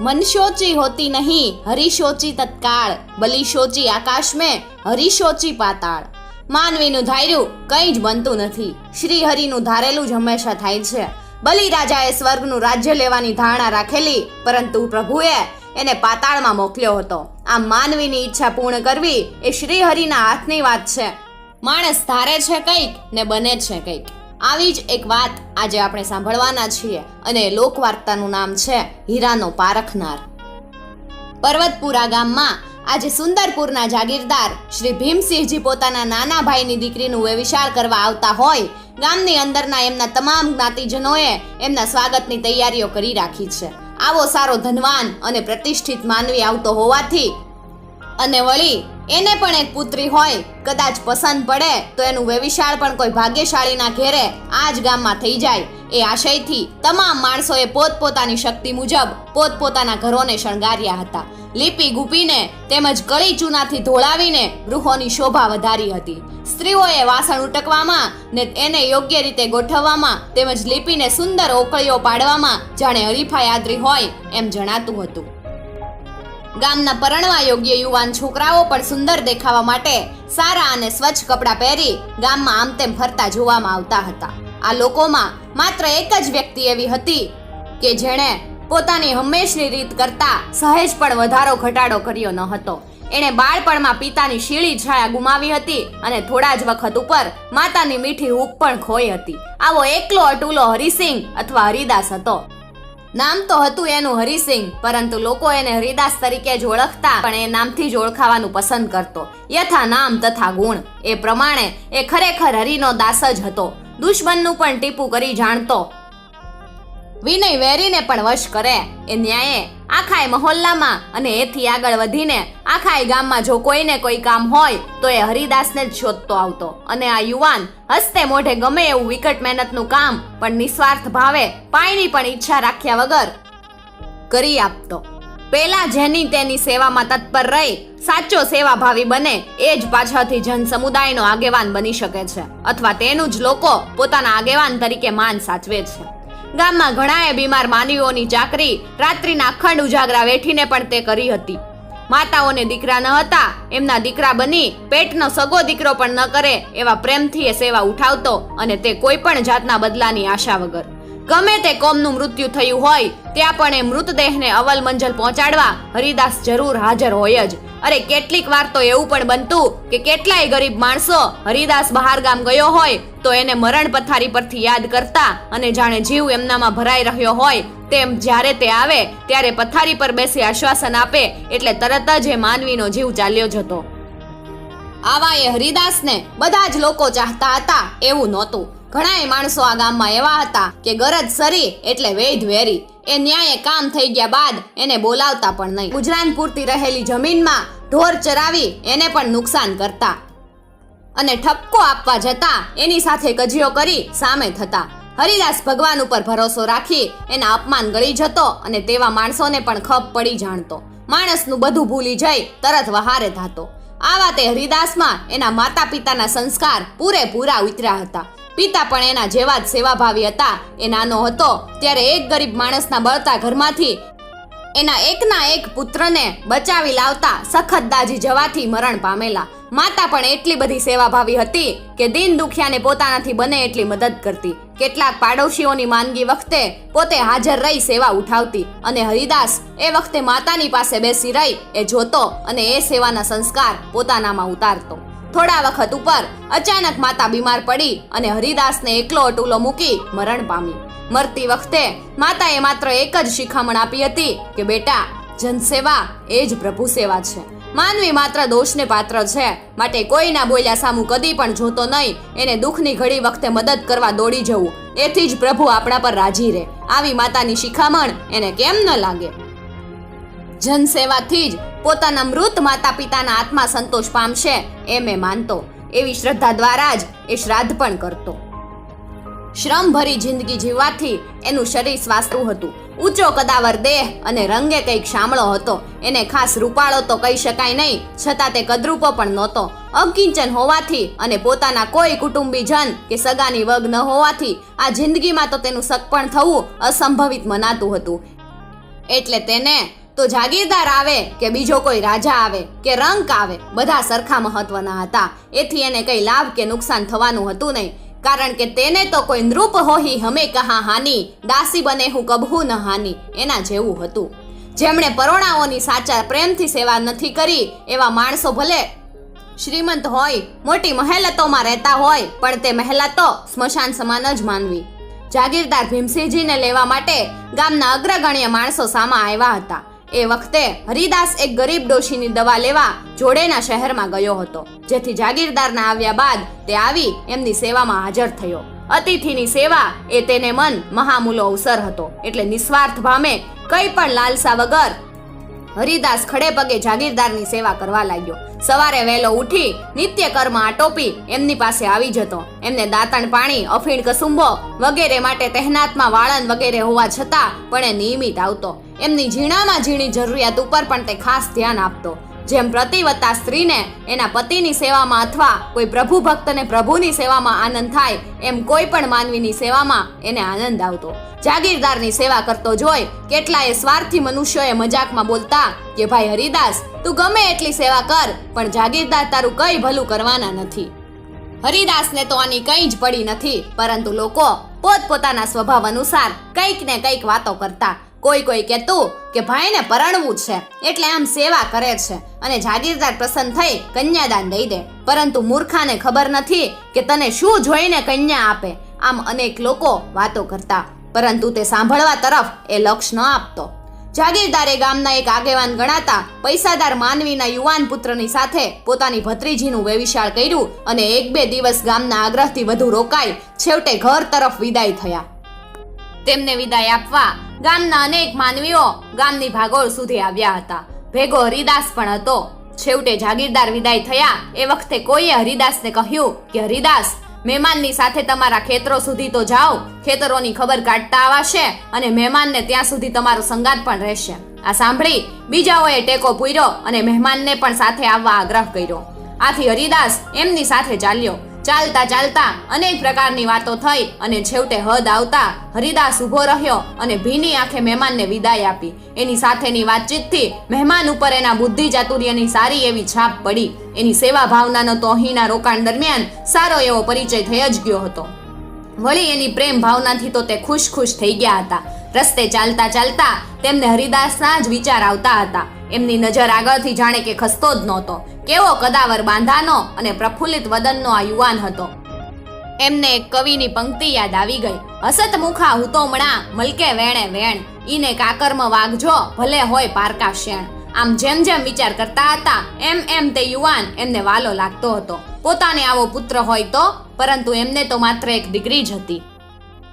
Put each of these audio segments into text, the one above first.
મનશોચી હોતી નહીં હરિશોચી તત્કાળ બલિશોચી આકાશ મેં હરિશોચી પાતાળ માનવીનું ધાર્યું કંઈ જ બનતું નથી શ્રી હરિનું ધારેલું જ હંમેશા થાય છે બલિ રાજાએ સ્વર્ગનું રાજ્ય લેવાની ધારણા રાખેલી પરંતુ પ્રભુએ એને પાતાળમાં મોકલ્યો હતો આ માનવીની ઈચ્છા પૂર્ણ કરવી એ શ્રી હરિના હાથની વાત છે। માણસ ધારે છે કંઈક ને બને છે કંઈક। આવી જ એક વાત આજે આપણે સાંભળવાના છીએ અને લોકવાર્તાનું નામ છે હીરાનો પારખનાર. પર્વતપુરા ગામમાં આજે સુંદરપુરના જાગીરદાર શ્રી ભીમસિંહજી પોતાના નાના ભાઈની દીકરીનું વ્યવિશાળ કરવા આવતા હોય, ગામની અંદરના એમના તમામ જ્ઞાતિજનોએ એમના સ્વાગતની તૈયારીઓ કરી રાખી છે. આવો સારો ધનવાન અને પ્રતિષ્ઠિત માનવી આવતો હોવાથી અને વળી એને પણ એક પુત્રી હોય, કદાચ પસંદ પડે, તો એનું વેવિશાળ પણ કોઈ ભાગ્યશાળીના ઘેરે આ જ ગામમાં થઈ જાય. એ આશયથી તમામ માણસોએ પોતપોતાની શક્તિ મુજબ પોતપોતાના ઘરોને શણગાર્યા હતા. લીપી ગુપીને તેમજ કળી ચૂનાથી ધોળાવીને ગૃહોની શોભા વધારી હતી. સ્ત્રીઓએ વાસણ ઉટકવામાં ને એને યોગ્ય રીતે ગોઠવવામાં તેમજ લીપીને સુંદર ઓકળીઓ પાડવામાં જાણે હરીફા આદરી હોય એમ જણાતું હતું. ગામના પરણવા યોગ્ય યુવાન છોકરાઓ પણ સુંદર દેખાવા માટે સારા અને સ્વચ્છ કપડાં પહેરી ગામમાં આમ તેમ ફરતા જોવામાં આવતા હતા. આ લોકોમાં માત્ર એક જ વ્યક્તિ એવી હતી કે જેણે પોતાની હંમેશની રીત કરતા સહેજ પણ વધારો ઘટાડો કર્યો ન હતો. એણે બાળપણમાં પિતાની શીળી છાયા ગુમાવી હતી અને થોડા જ વખત ઉપર માતાની મીઠી હૂક પણ ખોઈ હતી. આવો એકલો અટુલો હરિસિંહ અથવા હરિદાસ હતો. નામ તો હતું એનું હરિસિંહ, પરંતુ લોકો એને હરિદાસ તરીકે જ ઓળખતા, પણ એ નામથી જ ઓળખાવાનું પસંદ કરતો. યથા નામ તથા ગુણ. એ પ્રમાણે એ ખરેખર હરિનો દાસ જ હતો. દુશ્મનનું પણ ટીપું કરી જાણતો. વિનય વેરીને પણ વશ કરે. એ ન્યાયે આખાય મહોલ્લામાં અને એથી આગળ વધીને આખાય ગામમાં જો કોઈને કોઈ કામ હોય, તો એ હરિદાસને જ શોધતો આવતો. અને આ યુવાન હસ્તે મોઢે ગમે એવું વિકટ મહેનતનું કામ, પણ નિસ્વાર્થ ભાવે પાણીની પણ ઈચ્છા રાખ્યા વગર કરી આપતો. પેલા જેની તેની સેવામાં તત્પર રહી, સાચો સેવાભાવી બને, એ જ પાછળથી જન સમુદાયનો આગેવાન બની શકે છે. અથવા તેનું જ લોકો પોતાના આગેવાન તરીકે માન સાચવે છે. ગામમાં ઘણાએ બીમાર માનવીઓની ચાકરી રાત્રિના અખંડ ઉજાગરા વેઠીને પણ તે કરી હતી. માતાઓને દીકરા ન હતા, એમના દીકરા બની પેટનો સગો દીકરો પણ ન કરે એવા પ્રેમથી એ સેવા ઉઠાવતો અને તે કોઈ પણ જાતના બદલાની આશા વગર. ગમે તે કોમનું મૃત્યુ થયું હોય, ત્યાં પણ એ મૃતદેહને અવલ મંજલ પહોંચાડવા હરિદાસ જરૂર હાજર હોય જ. અરે કેટલીક વાર તો એવું પણ બનતું કે કેટલાય ગરીબ માણસો હરિદાસ બહાર ગામ ગયો હોય, તો એને મરણ પથારી પરથી યાદ કરતા અને જાણે જીવ એમનામાં ભરાઈ રહ્યો હોય, તેમ જ્યારે તે આવે, ત્યારે પથારી પર બેસી આશ્વાસન આપે, એટલે તરત જ એ માનવીનો જીવ ચાલ્યો જતો. આવા એ હરિદાસને બધા જ લોકો ચાહતા હતા એવું નહોતું. ઘણાય માણસો આ ગામમાં એવા હતા કે ગરજ સરી એટલે વેધ વેરી. એ ન્યાયે કામ થઈ ગયા બાદ એને બોલાવતા પણ નહીં. ગુજરાન પૂરતી રહેલી જમીનમાં ઢોર ચરાવી એને પણ નુકસાન કરતા. અને ઠપકો આપવા જતા એની સાથે કજિયો કરી સામે થતા. હરિદાસ ભગવાન ઉપર ભરોસો રાખી એના અપમાન ગળી જતો અને તેવા માણસોને પણ ખપ પડી જાણતો. માણસનું બધું ભૂલી જઈ તરત વહારે થતો આ વાતે હરિદાસમાં એના માતા પિતાના સંસ્કાર પૂરેપૂરા ઉતર્યા હતા. પિતા પણ એના જેવા જ સેવાભાવી હતા. એ નાનો હતો. ત્યારે એક ગરીબ માણસના બળતા ઘરમાંથી એના એકના એક પુત્રને બચાવી લાવતા સખત દાજી જવાથી મરણ પામેલા. માતા પણ એટલી બધી સેવાભાવી હતી કે દિન દુખિયાને પોતાનાથી બને એટલી મદદ કરતી. કેટલાક પાડોશીઓની માંદગી વખતે પોતે હાજર રહી સેવા ઉઠાવતી અને હરિદાસ એ વખતે માતાની પાસે બેસી રહી, એ જોતો અને એ સેવાના સંસ્કાર પોતાનામાં ઉતારતો. થોડા વખત ઉપર અચાનક માતા બીમાર પડી અને હરિદાસને એકલો અટુલો મૂકી મરણ પામી. મરતી વખતે માતાએ માત્ર એક જ શિખામણ આપી હતી કે, બેટા, જનસેવા એ જ પ્રભુ સેવા છે. માનવી માત્ર દોષને પાત્ર છે, માટે કોઈના બોલ્યા સામું કદી પણ જોતો નહીં. એને દુઃખની ઘડી વખતે મદદ કરવા દોડી જવું. એથી જ પ્રભુ આપણા પર રાજી રહે. આવી માતાની શિખામણ એને કેમ ન લાગે? જનસેવાથી જ પોતાના મૃત માતા પિતાના આત્મા સંતોષ પામશે એમ એ માનતો. એવી શ્રદ્ધા દ્વારા જ એ શ્રાદ્ધ પણ કરતો. શ્રમ ભરી જિંદગી જીવવાથી એનું શરીર સ્વાસ્થ્ય હતું. ઊંચો કદાવર દેહ અને રંગે કંઈક શામળો હતો. એને ખાસ રૂપાળો તો કહી શકાય નહીં, છતાં તે કદરૂપો પણ નહોતો. અકિંચન હોવાથી અને પોતાના કોઈ કુટુંબીજન કે સગાની વગ ન હોવાથી આ જિંદગીમાં તો તેનું સગપણ થવું અસંભવિત મનાતું હતું. એટલે તેને તો જાગીરદાર આવે કે બીજો કોઈ રાજા આવે કે રંક આવે, બધા સરખા મહત્વના હતા. એથી એને કઈ લાભ કે નુકસાન થવાનું હતું નહીં. કારણ કે તેને તો કોઈ નૃપ હોહી હમે કહા હાની, દાસી બને હું કબહુ ન હાની, એના જેવું હતું. જેમણે પરોણાઓની સાચા પ્રેમથી સેવા નથી કરી, એવા માણસો ભલે શ્રીમંત હોય, મોટી મહેલતોમાં રહેતા હોય, પણ તે મહેલતો સ્મશાન સમાન જ માનવી. જાગીરદાર ભીમસિંહજીને લેવા માટે ગામના અગ્રગણ્ય માણસો સામા આવ્યા હતા. એ વખતે હરિદાસ એક ગરીબ ડોશીની દવા લેવા જોડેના શહેરમાં ગયો હતો, જેથી જાગીરદારના આવ્યા બાદ તે આવી એમની સેવામાં હાજર થયો. અતિથિની સેવા એ તેને મન મહામૂલો અવસર હતો, એટલે નિસ્વાર્થ ભામે કંઈ પણ લાલસા વગર હરિદાસ ખડે પગે જાગીરદારની સેવા કરવા લાગ્યો. સવારે વહેલો ઉઠી નિત્ય કર્મ આટોપી એમની પાસે આવી જતો. એમને દાંતણ પાણી, અફીણ કસુંબો વગેરે માટે તહેનાતમાં વાળન વગેરે હોવા છતાં પણ એ નિયમિત આવતો. એમની ઝીણામાં ઝીણી જરૂરિયાત ઉપર પણ તે ખાસ ધ્યાન આપતો. જેમ પ્રતિવત્તા સ્ત્રીને એના પતિની સેવામાં અથવા કોઈ પ્રભુ ભક્તને પ્રભુની સેવામાં આનંદ થાય, એમ કોઈ પણ માનવીની સેવામાં એને આનંદ આવતો. જાગીરદારની સેવા કરતો જોઈ કેટલાય સ્વાર્થી મનુષ્યોએ મજાકમાં બોલતા કે, ભાઈ હરિદાસ, તું ગમે એટલી સેવા કર, પણ જાગીરદાર તારું કઈ ભલું કરવાના નથી. હરિદાસને તો આની કંઈ જ પડી નથી, પરંતુ લોકો પોતપોતાના સ્વભાવ અનુસાર કંઈક ને કંઈક વાતો કરતા. કોઈ કોઈ કહેતું કે ભાઈને પરણવું છે, એટલે આમ સેવા કરે છે અને જાગીરદાર પ્રસન્ન થઈ કન્યાદાન દઈ દે. પરંતુ મૂર્ખાને ખબર નથી કે તને શું જોઈને કન્યા આપે. આમ અનેક લોકો વાતો કરતા, પરંતુ તે સાંભળવા તરફ એ લક્ષ ન આપતો. જાગીરદારે ગામના એક આગેવાન ગણાતા પૈસાદાર માનવીના યુવાન પુત્રની સાથે પોતાની ભત્રીજીનું વેવિશાળ કર્યું અને એક બે દિવસ ગામના આગ્રહથી વધુ રોકાઈ છેવટે ઘર તરફ વિદાય થયા. તેમને વિદાય આપવા ગામના અનેક માનવીઓ ગામની ભાગોળ સુધી આવ્યા હતા. ભેગો હરિદાસ પણ હતો. છેવટે જાગીરદાર વિદાય થયા. એ વખતે કોઈએ હરિદાસને કહ્યું કે, હરિદાસ, મહેમાનની સાથે તમારા ખેતરો સુધી તો જાઓ. ખેતરોની ખબર કાઢતા આવાશે અને મહેમાનને ત્યાં સુધી તમારો સંગાત પણ રહેશે. આ સાંભળી બીજાઓએ ટેકો પૂર્યો અને મહેમાનને પણ સાથે આવવા આગ્રહ કર્યો. આથી હરિદાસ એમની સાથે ચાલ્યો. ચાલતા ચાલતા અનેક પ્રકારની વાતો થઈ અને છેવટે હદ આવતા હરિદાસ ઊભો રહ્યો અને ભીની આંખે મહેમાનને વિદાય આપી. એની સાથેની વાતચીતથી મહેમાન ઉપર એના બુદ્ધિ ચાતુર્યની સારી એવી છાપ પડી. એની સેવા ભાવનાનો તો અહીંના રોકાણ દરમિયાન સારો એવો પરિચય થઈ જ ગયો હતો. વળી એની પ્રેમ ભાવનાથી તો તે ખુશ ખુશ થઈ ગયા હતા. રસ્તે ચાલતા ચાલતા તેમને હરિદાસના જ વિચાર આવતા હતા. એમની નજર આગળથી જાણે કે ખસતો જ નહોતો. કેવો કદાવર બાંધાનો અને પ્રફુલ્લિત વદનનો આ યુવાન હતો. એમને એક કવિની પંક્તિ યાદ આવી ગઈ. હસત મુખા હુતોમણા મલકે વેણે વેણ. ઈને કાકર્મ વાગજો, ભલે હોય પારકા શેણ. આમ જેમ જેમ વિચાર કરતા હતા, એમ એમ તે યુવાન એમને વાલો લાગતો હતો. પોતાને આવો પુત્ર હોય તો, પરંતુ એમને તો માત્ર એક દીકરી જ હતી.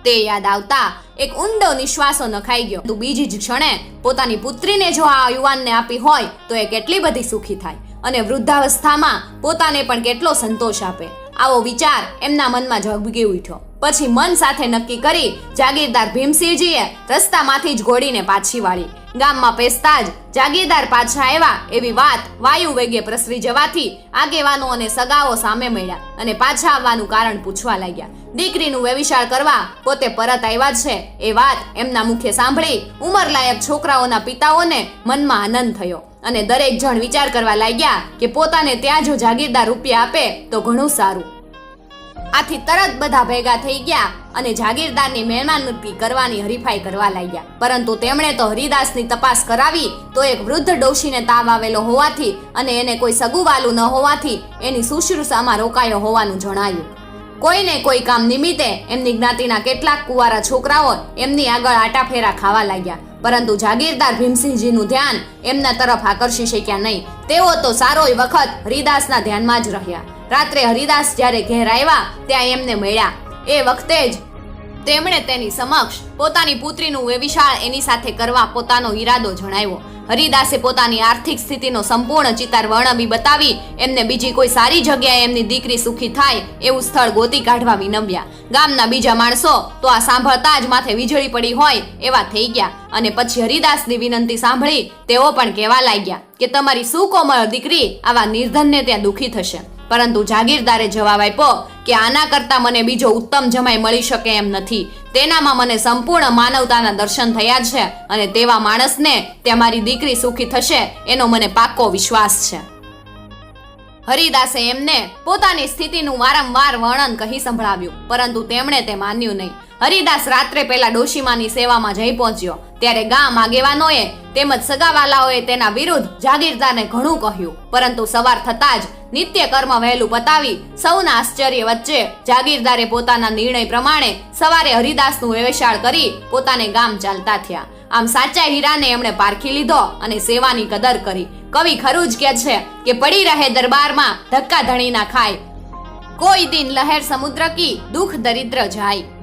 તે યાદ આવતા એક ઊંડો નિશ્વાસો નખાઈ ગયો. તું બીજી જ ક્ષણે પોતાની પુત્રીને જો આ યુવાનને આપી હોય, તો એ કેટલી બધી સુખી થાય અને વૃદ્ધાવસ્થામાં પોતાને પણ કેટલો સંતોષ આપે. આવો વિચાર એમના મનમાં ઝગી ઉઠ્યો. પછી મન સાથે નક્કી કરી જાગીરદાર ભીમસિંહજીએ રસ્તામાંથી જ ઘોડીને પાછી વાળી. ગામમાં પેસતા જ જાગીરદાર પાછા આવ્યા. એવી વાત વાયુ વેગે પ્રસરી જવાથી આગેવાનો અને સગાઓ સામે મળ્યા અને પાછા આવવાનું કારણ પૂછવા લાગ્યા. દીકરીનું વેવિશાળ કરવા પોતે પરત આવ્યા છે. એ વાત એમના મુખે સાંભળી ઉંમરલાયક છોકરાઓના પિતાઓને મનમાં આનંદ થયો અને દરેક જણ વિચાર કરવા લાગ્યા કે પોતાને ત્યાં જો જાગીરદાર રૂપિયા આપે તો ઘણું સારું. આથી તરત બધા ભેગા થઈ ગયા અને જાગીરદારની મહેમાનતી કરવાની હરીફાઈ કરવા લાગ્યા. પરંતુ તેમણે તો હરિદાસની તપાસ કરાવી તો એક વૃદ્ધ ડોશીને તાવ આવેલો હોવાથી અને એને કોઈ સગુવાલું ન હોવાથી એની શુશ્રૂષામાં રોકાયો હોવાનું જણાયું. કોઈને કોઈ કામ નિમિત્તે એમની જ્ઞાતિના કેટલાક કુંવારા છોકરાઓ એમની આગળ આટાફેરા ખાવા લાગ્યા. પરંતુ જાગીરદાર ભીમસિંહજીનું ધ્યાન એમના તરફ આકર્ષી શક્યા નહીં. તેઓ તો સારોય વખત હરિદાસના ધ્યાનમાં જ રહ્યા. રાત્રે હરિદાસ જ્યારે ઘેર આવ્યા, ત્યાં એમને મળ્યા. એ વખતે જ તેમણે તેની સમક્ષ પોતાની પુત્રીનું વ્યવિશાળ એની સાથે કરવા પોતાનો ઈરાદો જણાવ્યો. હરિદાસે પોતાની આર્થિક સ્થિતિનો સંપૂર્ણ ચિતાર વર્ણવી બતાવી, એમને બીજી કોઈ સારી જગ્યાએ એમની દીકરી સુખી થાય એવું સ્થળ ગોતી કાઢવા વિનમ્યા. ગામના બીજા માણસો તો આ સાંભળતા જ માથે વીજળી પડી હોય એવા થઈ ગયા અને પછી હરિદાસની વિનંતી સાંભળી તેઓ પણ કહેવા લાગ્યા કે તમારી સુકોમળ દીકરી આવા નિર્ધનને ત્યાં દુઃખી થશે. પરંતુ જાગીરદારે જવાબ આપ્યો કે આના કરતાં મને બીજો ઉત્તમ જમાઈ મળી શકે એમ નથી. તેનામાં મને સંપૂર્ણ માનવતાના દર્શન થયા છે અને તેવા માણસને તે મારી દીકરી સુખી થશે એનો મને પાક્કો વિશ્વાસ છે. હરિદાસે એમને પોતાની સ્થિતિનું વારંવાર વર્ણન કહી સંભળાવ્યું, પરંતુ તેમણે તે માન્યું નહીં. હરિદાસ રાત્રે પહેલા ડોશીમાની સેવામાં જઈ પહોંચ્યો. ત્યારે ગામ આગેવાનોએ તેમજ સગાવાલાઓએ તેના વિરુદ્ધ જાગીરદારને ઘણું કહ્યું. પરંતુ સવાર થતાં જ નિત્ય કર્મ વહેલું પતાવી સૌના આશ્ચર્ય વચ્ચે જાગીરદારે પોતાના નિર્ણય પ્રમાણે સવારે હરિદાસનું વેવેશાળ કરી પોતાને ગામ ચાલતા થયા. આમ સાચા હીરાને એમણે પારખી લીધો અને સેવાની કદર કરી. કવિ ખરું જ કે છે કે પડી રહે દરબારમાં ધક્કા ધણી ના ખાય. કોઈ દિન લહેર સમુદ્ર કી દુઃખ દરિદ્ર જાય.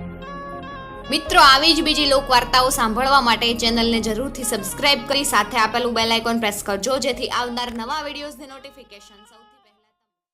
મિત્રો, આવી જ બીજી લોકવાર્તાઓ સાંભળવા માટે ચેનલને જરૂરથી સબસ્ક્રાઇબ કરી સાથે આપેલું બેલ આઇકોન પ્રેસ કરજો, જેથી આવનાર નવા વિડીયોઝની નોટિફિકેશન